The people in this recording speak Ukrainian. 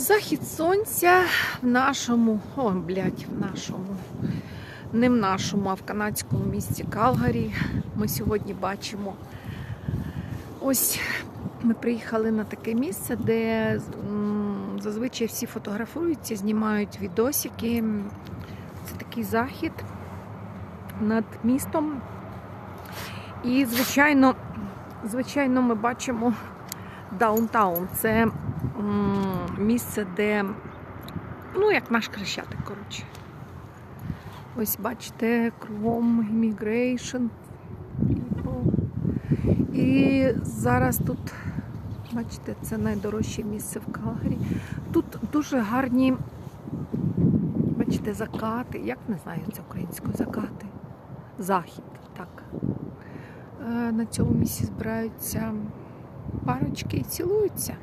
Захід сонця в нашому, о, блядь, в нашому, не в нашому, а в канадському місті Калгарі. Ми сьогодні бачимо. Ось ми приїхали на таке місце, де зазвичай всі фотографуються, знімають відосики. Це такий захід над містом. І, звичайно, звичайно, ми бачимо даунтаун. Це м, місце, де, ну, як наш Хрещатик, коротше. Ось бачите, кругом immigration. І зараз тут, бачите, це найдорожче місце в Калгарі. Тут дуже гарні, бачите, закати. Як не знаю це українською закати? Захід, так. Е, На цьому місці збираються парочки і цілуються.